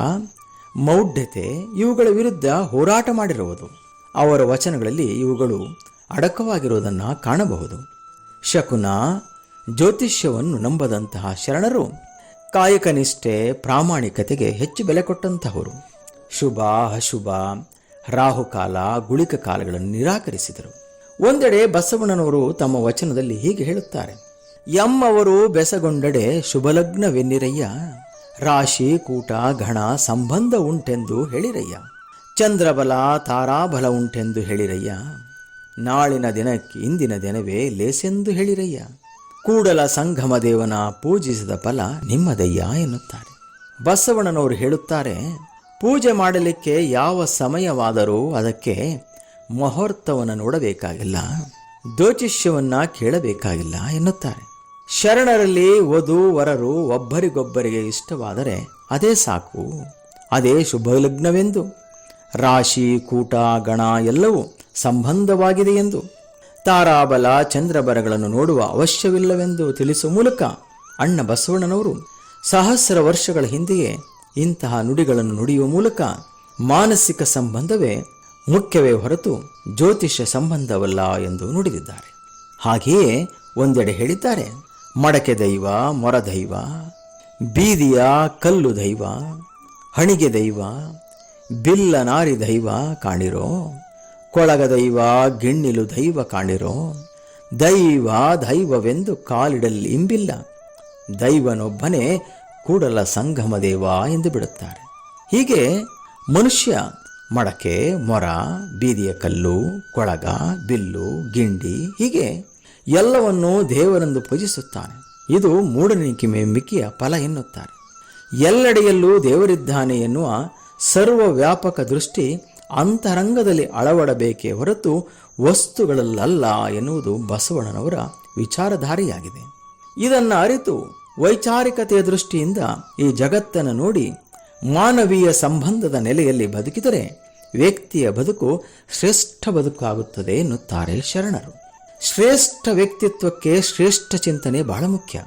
ಮೌಢ್ಯತೆ ಇವುಗಳ ವಿರುದ್ಧ ಹೋರಾಟ ಮಾಡಿರುವುದು. ಅವರ ವಚನಗಳಲ್ಲಿ ಇವುಗಳು ಅಡಕವಾಗಿರುವುದನ್ನು ಕಾಣಬಹುದು. ಶಕುನ ಜ್ಯೋತಿಷ್ಯವನ್ನು ನಂಬದಂತಹ ಶರಣರು ಕಾಯಕನಿಷ್ಠೆ ಪ್ರಾಮಾಣಿಕತೆಗೆ ಹೆಚ್ಚು ಬೆಲೆ ಕೊಟ್ಟಂತಹವರು. ಶುಭ, ಅಶುಭ, ರಾಹುಕಾಲ, ಗುಳಿಕ ಕಾಲಗಳನ್ನು ನಿರಾಕರಿಸಿದರು. ಒಂದೆಡೆ ಬಸವಣ್ಣನವರು ತಮ್ಮ ವಚನದಲ್ಲಿ ಹೀಗೆ ಹೇಳುತ್ತಾರೆ. ಎಮ್ಮವರು ಬೆಸಗೊಂಡಡೆ ಶುಭಲಗ್ನವೆನ್ನಿರಯ್ಯ. ರಾಶಿ, ಕೂಟ, ಘಣ, ಸಂಬಂಧ ಉಂಟೆಂದು ಹೇಳಿರಯ್ಯ. ಚಂದ್ರಬಲ ತಾರಾಬಲ ಉಂಟೆಂದು ಹೇಳಿರಯ್ಯ. ನಾಳಿನ ದಿನಕ್ಕೆ ಇಂದಿನ ದಿನವೇ ಲೇಸೆಂದು ಹೇಳಿರಯ್ಯ. ಕೂಡಲ ಸಂಗಮ ದೇವನ ಪೂಜಿಸಿದ ಫಲ ನಿಮ್ಮದಯ್ಯ ಎನ್ನುತ್ತಾರೆ. ಬಸವಣ್ಣನವರು ಹೇಳುತ್ತಾರೆ, ಪೂಜೆ ಮಾಡಲಿಕ್ಕೆ ಯಾವ ಸಮಯವಾದರೂ ಅದಕ್ಕೆ ಮುಹೂರ್ತವನ್ನು ನೋಡಬೇಕಾಗಿಲ್ಲ, ಜ್ಯೋತಿಷ್ಯವನ್ನ ಕೇಳಬೇಕಾಗಿಲ್ಲ ಎನ್ನುತ್ತಾರೆ. ಶರಣರಲ್ಲಿ ವಧು ವರರು ಒಬ್ಬರಿಗೊಬ್ಬರಿಗೆ ಇಷ್ಟವಾದರೆ ಅದೇ ಸಾಕು, ಅದೇ ಶುಭ ಲಗ್ನವೆಂದು. ರಾಶಿ, ಕೂಟ, ಗಣ ಎಲ್ಲವೂ ಸಂಬಂಧವಾಗಿದೆ ಎಂದು. ತಾರಾಬಲ, ಚಂದ್ರಬರಗಳನ್ನು ನೋಡುವ ಅವಶ್ಯವಿಲ್ಲವೆಂದು ತಿಳಿಸುವ ಮೂಲಕ ಅಣ್ಣ ಬಸವಣ್ಣನವರು ಸಹಸ್ರ ವರ್ಷಗಳ ಹಿಂದೆಯೇ ಇಂತಹ ನುಡಿಗಳನ್ನು ನುಡಿಯುವ ಮೂಲಕ ಮಾನಸಿಕ ಸಂಬಂಧವೇ ಮುಖ್ಯವೇ ಹೊರತು ಜ್ಯೋತಿಷ್ಯ ಸಂಬಂಧವಲ್ಲ ಎಂದು ನುಡಿದಿದ್ದಾರೆ. ಹಾಗೆಯೇ ಒಂದೆಡೆ ಹೇಳಿದ್ದಾರೆ, ಮಡಕೆ ದೈವ, ಮೊರ ದೈವ, ಬೀದಿಯ ಕಲ್ಲು ದೈವ, ಹಣಿಗೆ ದೈವ ಬಿಲ್ಲ ನಾರಿ ದೈವ ಕಾಣಿರೋ, ಕೊಳಗ ದೈವ ಗಿಣ್ಣಿಲು ದೈವ ಕಾಣಿರೋ, ದೈವ ದೈವವೆಂದು ಕಾಲಿಡಲ್ಲಿ ಇಂಬಿಲ್ಲ. ದೈವನೊಬ್ಬನೇ ಕೂಡಲ ಸಂಗಮ ದೇವ ಎಂದು ಬಿಡುತ್ತಾರೆ. ಹೀಗೆ ಮನುಷ್ಯ ಮಡಕೆ, ಮೊರ, ಬೀದಿಯ ಕಲ್ಲು, ಕೊಳಗ, ಬಿಲ್ಲು, ಗಿಂಡಿ ಹೀಗೆ ಎಲ್ಲವನ್ನೂ ದೇವರೆಂದು ಪೂಜಿಸುತ್ತಾನೆ. ಇದು ಮೂಢನಂಬಿಕೆ ಮಿಕ್ಕಿಯ ಫಲ ಎನ್ನುತ್ತಾರೆ. ಎಲ್ಲೆಡೆಯಲ್ಲೂ ದೇವರಿದ್ದಾನೆ ಎನ್ನುವ ಸರ್ವ ವ್ಯಾಪಕ ದೃಷ್ಟಿ ಅಂತರಂಗದಲ್ಲಿ ಅಳವಡಬೇಕೇ ಹೊರತು ವಸ್ತುಗಳಲ್ಲಲ್ಲ ಎನ್ನುವುದು ಬಸವಣ್ಣನವರ ವಿಚಾರಧಾರೆಯಾಗಿದೆ. ಇದನ್ನು ಅರಿತು ವೈಚಾರಿಕತೆಯ ದೃಷ್ಟಿಯಿಂದ ಈ ಜಗತ್ತನ್ನು ನೋಡಿ ಮಾನವೀಯ ಸಂಬಂಧದ ನೆಲೆಯಲ್ಲಿ ಬದುಕಿದರೆ ವ್ಯಕ್ತಿಯ ಬದುಕು ಶ್ರೇಷ್ಠ ಬದುಕಾಗುತ್ತದೆ ಎನ್ನುತ್ತಾರೆ ಶರಣರು. ಶ್ರೇಷ್ಠ ವ್ಯಕ್ತಿತ್ವಕ್ಕೆ ಶ್ರೇಷ್ಠ ಚಿಂತನೆ ಬಹಳ ಮುಖ್ಯ.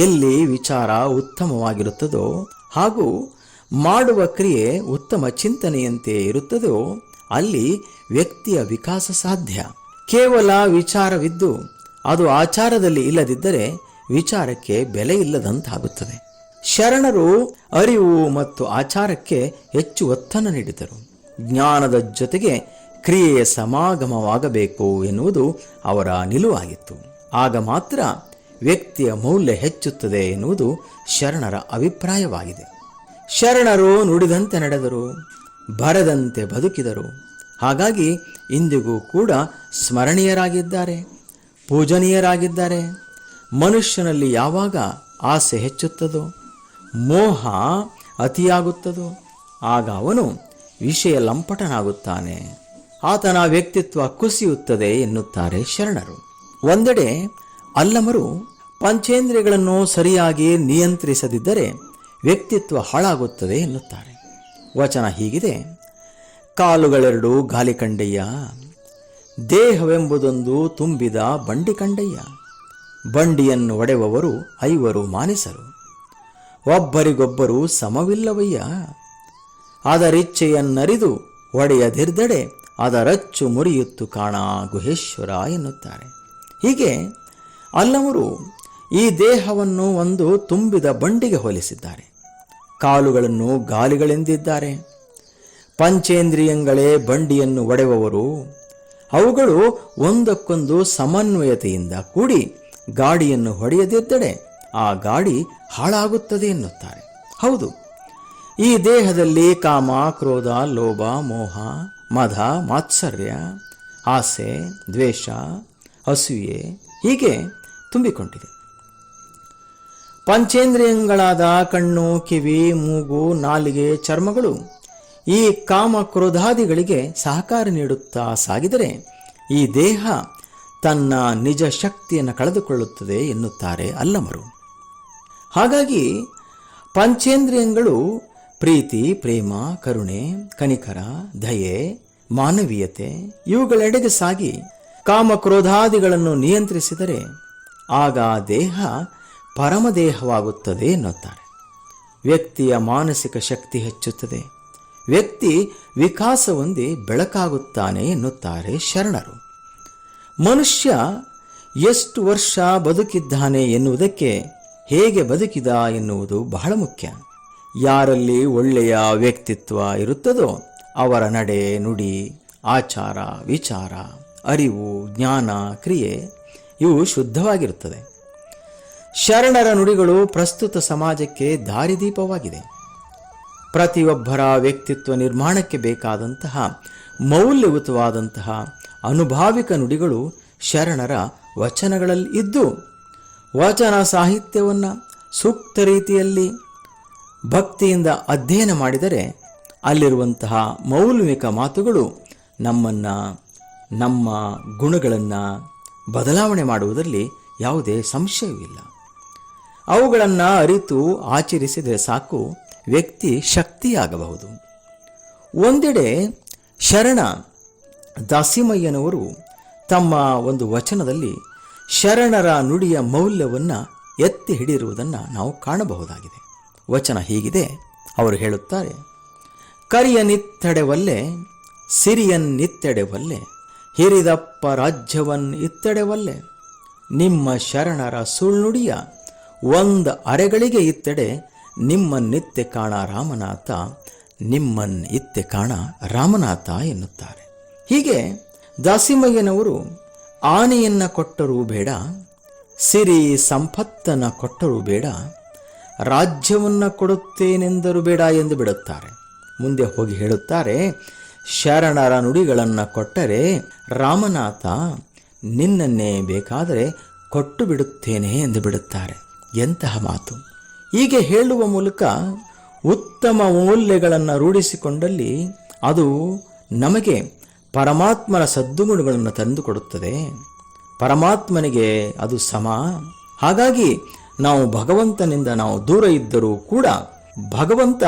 ಎಲ್ಲಿ ವಿಚಾರ ಉತ್ತಮವಾಗಿರುತ್ತದೋ ಹಾಗೂ ಮಾಡುವ ಕ್ರಿಯೆ ಉತ್ತಮ ಚಿಂತನೆಯಂತೆ ಇರುತ್ತದೋ, ಅಲ್ಲಿ ವ್ಯಕ್ತಿಯ ವಿಕಾಸ ಸಾಧ್ಯ. ಕೇವಲ ವಿಚಾರವಿದ್ದು, ಅದು ಆಚಾರದಲ್ಲಿ ಇಲ್ಲದಿದ್ದರೆ ವಿಚಾರಕ್ಕೆ ಬೆಲೆ ಇಲ್ಲದಂತಾಗುತ್ತದೆ. ಶರಣರು ಅರಿವು ಮತ್ತು ಆಚಾರಕ್ಕೆ ಹೆಚ್ಚು ಒತ್ತನ್ನು ನೀಡಿದರು. ಜ್ಞಾನದ ಜೊತೆಗೆ ಕ್ರಿಯೆಯ ಸಮಾಗಮವಾಗಬೇಕು ಎನ್ನುವುದು ಅವರ ನಿಲುವಾಗಿತ್ತು. ಆಗ ಮಾತ್ರ ವ್ಯಕ್ತಿಯ ಮೌಲ್ಯ ಹೆಚ್ಚುತ್ತದೆ ಎನ್ನುವುದು ಶರಣರ ಅಭಿಪ್ರಾಯವಾಗಿದೆ. ಶರಣರು ನುಡಿದಂತೆ ನಡೆದರು, ಬರದಂತೆ ಬದುಕಿದರು. ಹಾಗಾಗಿ ಇಂದಿಗೂ ಕೂಡ ಸ್ಮರಣೀಯರಾಗಿದ್ದಾರೆ, ಪೂಜನೀಯರಾಗಿದ್ದಾರೆ. ಮನುಷ್ಯನಲ್ಲಿ ಯಾವಾಗ ಆಸೆ ಹೆಚ್ಚುತ್ತದೋ, ಮೋಹ ಅತಿಯಾಗುತ್ತದೋ, ಆಗ ಅವನು ವಿಷಯ ಲಂಪಟನಾಗುತ್ತಾನೆ. ಆತನ ವ್ಯಕ್ತಿತ್ವ ಕುಸಿಯುತ್ತದೆ ಎನ್ನುತ್ತಾರೆ ಶರಣರು. ಒಂದೆಡೆ ಅಲ್ಲಮರು ಪಂಚೇಂದ್ರಿಯಗಳನ್ನು ಸರಿಯಾಗಿ ನಿಯಂತ್ರಿಸದಿದ್ದರೆ ವ್ಯಕ್ತಿತ್ವ ಹಾಳಾಗುತ್ತದೆ ಎನ್ನುತ್ತಾರೆ. ವಚನ ಹೀಗಿದೆ, ಕಾಲುಗಳೆರಡು ಗಾಲಿ ಕಂಡಯ್ಯ, ದೇಹವೆಂಬುದೊಂದು ತುಂಬಿದ ಬಂಡಿ ಕಂಡಯ್ಯ, ಬಂಡಿಯನ್ನು ಒಡೆಯುವವರು ಐವರು ಮಾನಿಸರು, ಒಬ್ಬರಿಗೊಬ್ಬರು ಸಮವಿಲ್ಲವಯ್ಯ, ಅದರಿಚ್ಛೆಯನ್ನರಿದು ಒಡೆಯದಿರ್ದಡೆ, ಅದರಚ್ಚು ಮುರಿಯುತ್ತು ಕಾಣ ಗುಹೇಶ್ವರ ಎನ್ನುತ್ತಾರೆ. ಹೀಗೆ ಅಲ್ಲವರು ಈ ದೇಹವನ್ನು ಒಂದು ತುಂಬಿದ ಬಂಡಿಗೆ ಹೋಲಿಸಿದ್ದಾರೆ. ಕಾಲುಗಳನ್ನು ಗಾಲಿಗಳೆಂದಿದ್ದಾರೆ. ಪಂಚೇಂದ್ರಿಯಗಳೇ ಬಂಡಿಯನ್ನು ಒಡೆಯುವವರು ಅವುಗಳು ಒಂದಕ್ಕೊಂದು ಸಮನ್ವಯತೆಯಿಂದ ಕೂಡಿ ಗಾಡಿಯನ್ನು ಹೊಡೆಯದಿದ್ದರೆ ಆ ಗಾಡಿ ಹಾಳಾಗುತ್ತದೆ ಎನ್ನುತ್ತಾರೆ. ಹೌದು. ಈ ದೇಹದಲ್ಲಿ ಕಾಮ, ಕ್ರೋಧ, ಲೋಭ, ಮೋಹ, ಮದ, ಮಾತ್ಸರ್ಯ, ಆಸೆ, ದ್ವೇಷ, ಅಸೂಯೆ ಹೀಗೆ ತುಂಬಿಕೊಂಡಿದೆ. ಪಂಚೇಂದ್ರಿಯಗಳಾದ ಕಣ್ಣು, ಕಿವಿ, ಮೂಗು, ನಾಲಿಗೆ, ಚರ್ಮಗಳು ಈ ಕಾಮ ಕ್ರೋಧಾದಿಗಳಿಗೆ ಸಹಕಾರ ನೀಡುತ್ತಾ ಸಾಗಿದರೆ ಈ ದೇಹ ತನ್ನ ನಿಜ ಶಕ್ತಿಯನ್ನು ಕಳೆದುಕೊಳ್ಳುತ್ತದೆ ಎನ್ನುತ್ತಾರೆ ಅಲ್ಲಮರು. ಹಾಗಾಗಿ ಪಂಚೇಂದ್ರಿಯಗಳು ಪ್ರೀತಿ, ಪ್ರೇಮ, ಕರುಣೆ, ಕನಿಕರ, ದಯೆ, ಮಾನವೀಯತೆ ಇವುಗಳೆಡೆಗೆ ಸಾಗಿ ಕಾಮ ಕ್ರೋಧಾದಿಗಳನ್ನು ನಿಯಂತ್ರಿಸಿದರೆ ಆಗ ದೇಹ ಪರಮದೇಹವಾಗುತ್ತದೆ ಎನ್ನುತ್ತಾರೆ ವ್ಯಕ್ತಿಯ ಮಾನಸಿಕ ಶಕ್ತಿ ಹೆಚ್ಚುತ್ತದೆ. ವ್ಯಕ್ತಿ ವಿಕಾಸ ಹೊಂದಿ ಬೆಳಕಾಗುತ್ತಾನೆ ಎನ್ನುತ್ತಾರೆ ಶರಣರು. ಮನುಷ್ಯ ಎಷ್ಟು ವರ್ಷ ಬದುಕಿದ್ದಾನೆ ಎನ್ನುವುದಕ್ಕೆ ಹೇಗೆ ಬದುಕಿದ ಎನ್ನುವುದು ಬಹಳ ಮುಖ್ಯ. ಯಾರಲ್ಲಿ ಒಳ್ಳೆಯ ವ್ಯಕ್ತಿತ್ವ ಇರುತ್ತದೋ ಅವರ ನಡೆ, ನುಡಿ, ಆಚಾರ, ವಿಚಾರ, ಅರಿವು, ಜ್ಞಾನ, ಕ್ರಿಯೆ ಇವು ಶುದ್ಧವಾಗಿರುತ್ತದೆ. ಶರಣರ ನುಡಿಗಳು ಪ್ರಸ್ತುತ ಸಮಾಜಕ್ಕೆ ದಾರಿದೀಪವಾಗಿದೆ. ಪ್ರತಿಯೊಬ್ಬರ ವ್ಯಕ್ತಿತ್ವ ನಿರ್ಮಾಣಕ್ಕೆ ಬೇಕಾದಂತಹ, ಮೌಲ್ಯಯುತವಾದಂತಹ ಅನುಭಾವಿಕ ನುಡಿಗಳು ಶರಣರ ವಚನಗಳಲ್ಲಿ ಇದ್ದು, ವಚನ ಸಾಹಿತ್ಯವನ್ನು ಸೂಕ್ತ ರೀತಿಯಲ್ಲಿ ಭಕ್ತಿಯಿಂದ ಅಧ್ಯಯನ ಮಾಡಿದರೆ ಅಲ್ಲಿರುವಂತಹ ಮೌಲ್ಯಮಿಕ ಮಾತುಗಳು ನಮ್ಮನ್ನು, ನಮ್ಮ ಗುಣಗಳನ್ನು ಬದಲಾವಣೆ ಮಾಡುವುದರಲ್ಲಿ ಯಾವುದೇ ಸಂಶಯವಿಲ್ಲ. ಅವುಗಳನ್ನು ಅರಿತು ಆಚರಿಸಿದರೆ ಸಾಕು ವ್ಯಕ್ತಿ ಶಕ್ತಿಯಾಗಬಹುದು. ಒಂದೆಡೆ ಶರಣ ದಾಸಿಮಯ್ಯನವರು ತಮ್ಮ ಒಂದು ವಚನದಲ್ಲಿ ಶರಣರ ನುಡಿಯ ಮೌಲ್ಯವನ್ನು ಎತ್ತಿ ಹಿಡಿದಿರುವುದನ್ನು ನಾವು ಕಾಣಬಹುದಾಗಿದೆ. ವಚನ ಹೀಗಿದೆ. ಅವರು ಹೇಳುತ್ತಾರೆ ಕರಿಯನಿತ್ತಡೆವಲ್ಲೆ ಸಿರಿಯನ್ನಿತ್ತೆಡೆವಲ್ಲೆ ಹಿರಿದಪ್ಪ ರಾಜ್ಯವನ್ನು ಇತ್ತಡೆವಲ್ಲೆ, ನಿಮ್ಮ ಶರಣರ ಸುಳ್ನುಡಿಯ ಒಂದ ಅರೆಗಳಿಗೆ ಇತ್ತೆಡೆ ನಿಮ್ಮನ್ನಿತ್ತೆ ಕಾಣ ರಾಮನಾಥ, ನಿಮ್ಮನ್ ಇತ್ತೆ ಕಾಣ ರಾಮನಾಥ ಎನ್ನುತ್ತಾರೆ. ಹೀಗೆ ದಾಸಿಮಯ್ಯನವರು, ಆನೆಯನ್ನ ಕೊಟ್ಟರೂ ಬೇಡ, ಸಿರಿ ಸಂಪತ್ತನ್ನ ಕೊಟ್ಟರೂ ಬೇಡ, ರಾಜ್ಯವನ್ನ ಕೊಡುತ್ತೇನೆಂದರೂ ಬೇಡ ಎಂದು ಬಿಡುತ್ತಾರೆ. ಮುಂದೆ ಹೋಗಿ ಹೇಳುತ್ತಾರೆ, ಶರಣರ ನುಡಿಗಳನ್ನು ಕೊಟ್ಟರೆ ರಾಮನಾಥ ನಿನ್ನನ್ನೇ ಬೇಕಾದರೆ ಕೊಟ್ಟು ಬಿಡುತ್ತೇನೆ ಎಂದು ಬಿಡುತ್ತಾರೆ. ಎಂತಹ ಮಾತು? ಹೀಗೆ ಹೇಳುವ ಮೂಲಕ ಉತ್ತಮ ಮೌಲ್ಯಗಳನ್ನು ರೂಢಿಸಿಕೊಂಡಲ್ಲಿ ಅದು ನಮಗೆ ಪರಮಾತ್ಮನ ಸದ್ದುಗುಣಗಳನ್ನು ತಂದುಕೊಡುತ್ತದೆ. ಪರಮಾತ್ಮನಿಗೆ ಅದು ಸಮ. ಹಾಗಾಗಿ ನಾವು ಭಗವಂತನಿಂದ ನಾವು ದೂರ ಇದ್ದರೂ ಕೂಡ ಭಗವಂತ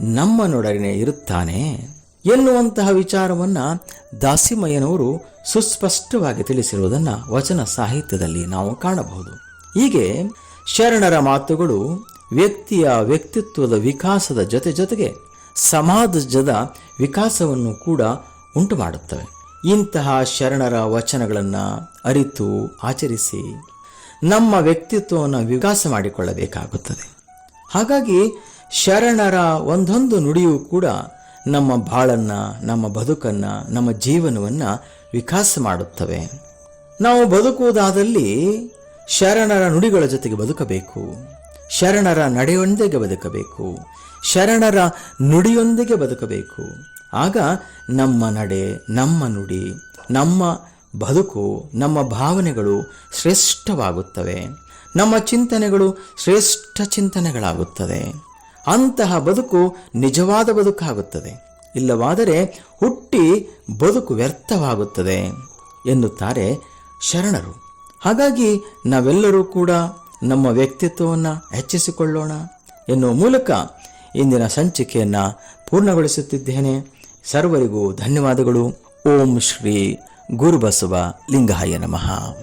ನಮ್ಮನೊಡನೆ ಇರುತ್ತಾನೆ ಎನ್ನುವಂತಹ ವಿಚಾರವನ್ನು ದಾಸಿಮಯ್ಯನವರು ಸುಸ್ಪಷ್ಟವಾಗಿ ತಿಳಿಸಿರುವುದನ್ನು ವಚನ ಸಾಹಿತ್ಯದಲ್ಲಿ ನಾವು ಕಾಣಬಹುದು. ಹೀಗೆ ಶರಣರ ಮಾತುಗಳು ವ್ಯಕ್ತಿಯ ವ್ಯಕ್ತಿತ್ವದ ವಿಕಾಸದ ಜೊತೆ ಜೊತೆಗೆ ಸಮಾಜದ ವಿಕಾಸವನ್ನು ಕೂಡ ಉಂಟು ಮಾಡುತ್ತವೆ ಇಂತಹ ಶರಣರ ವಚನಗಳನ್ನು ಅರಿತು ಆಚರಿಸಿ ನಮ್ಮ ವ್ಯಕ್ತಿತ್ವವನ್ನು ವಿಕಾಸ ಮಾಡಿಕೊಳ್ಳಬೇಕಾಗುತ್ತದೆ. ಹಾಗಾಗಿ ಶರಣರ ಒಂದೊಂದು ನುಡಿಯೂ ಕೂಡ ನಮ್ಮ ಬಾಳನ್ನು ನಮ್ಮ ಬದುಕನ್ನು, ನಮ್ಮ ಜೀವನವನ್ನು ವಿಕಾಸ ಮಾಡುತ್ತವೆ. ನಾವು ಬದುಕುವುದಾದಲ್ಲಿ ಶರಣರ ನುಡಿಗಳ ಜೊತೆಗೆ ಬದುಕಬೇಕು. ಶರಣರ ನಡೆಯೊಂದಿಗೆ ಬದುಕಬೇಕು. ಶರಣರ ನುಡಿಯೊಂದಿಗೆ ಬದುಕಬೇಕು. ಆಗ ನಮ್ಮ ನಡೆ, ನಮ್ಮ ನುಡಿ, ನಮ್ಮ ಬದುಕು, ನಮ್ಮ ಭಾವನೆಗಳು ಶ್ರೇಷ್ಠವಾಗುತ್ತವೆ. ನಮ್ಮ ಚಿಂತನೆಗಳು ಶ್ರೇಷ್ಠ ಚಿಂತನೆಗಳಾಗುತ್ತದೆ ಅಂತಹ ಬದುಕು ನಿಜವಾದ ಬದುಕಾಗುತ್ತದೆ. ಇಲ್ಲವಾದರೆ ಹುಟ್ಟಿ ಬದುಕು ವ್ಯರ್ಥವಾಗುತ್ತದೆ ಎನ್ನುತ್ತಾರೆ ಶರಣರು. ಹಾಗಾಗಿ ನಾವೆಲ್ಲರೂ ಕೂಡ ನಮ್ಮ ವ್ಯಕ್ತಿತ್ವವನ್ನು ಹೆಚ್ಚಿಸಿಕೊಳ್ಳೋಣ ಎನ್ನುವ ಮೂಲಕ ಇಂದಿನ ಸಂಚಿಕೆಯನ್ನು ಪೂರ್ಣಗೊಳಿಸುತ್ತಿದ್ದೇನೆ. ಸರ್ವರಿಗೂ ಧನ್ಯವಾದಗಳು. ಓಂ ಶ್ರೀ ಗುರುಬಸವ ಲಿಂಗಾಯ ನಮಃ.